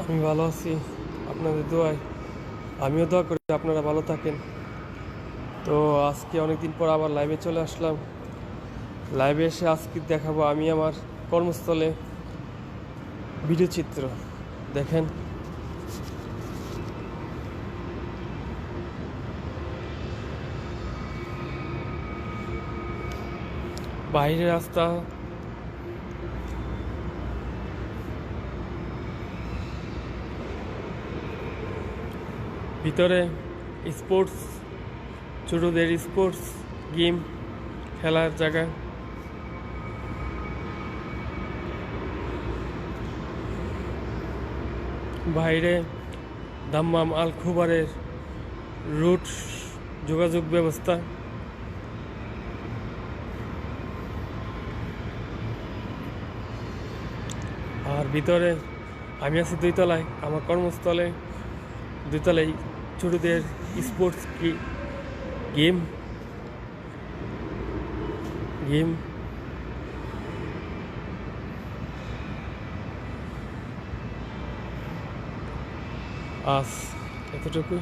আমি ভালো আছি, আপনাদের দোয়ায়। আমিও দোয়া করি আপনারা ভালো থাকেন। তো আজকে অনেকদিন পর আবার লাইভে চলে আসলাম। লাইভে এসে আজকে দেখাবো আমি আমার কর্মস্থলে ভিডিও চিত্র। দেখেন। বাইরের রাস্তা ভিতরে স্পোর্টস, ছোটদের স্পোর্টস, গেম, খেলার জায়গা। বাইরে দাম্মাম আল খুবারের রুট যোগাযোগ ব্যবস্থা। আর ভিতরে আমি আছি দুইতলায় আমার কর্মস্থলে। দুইতলায় ছোটদের স্পোর্টস গেম গেম আস এতটুকু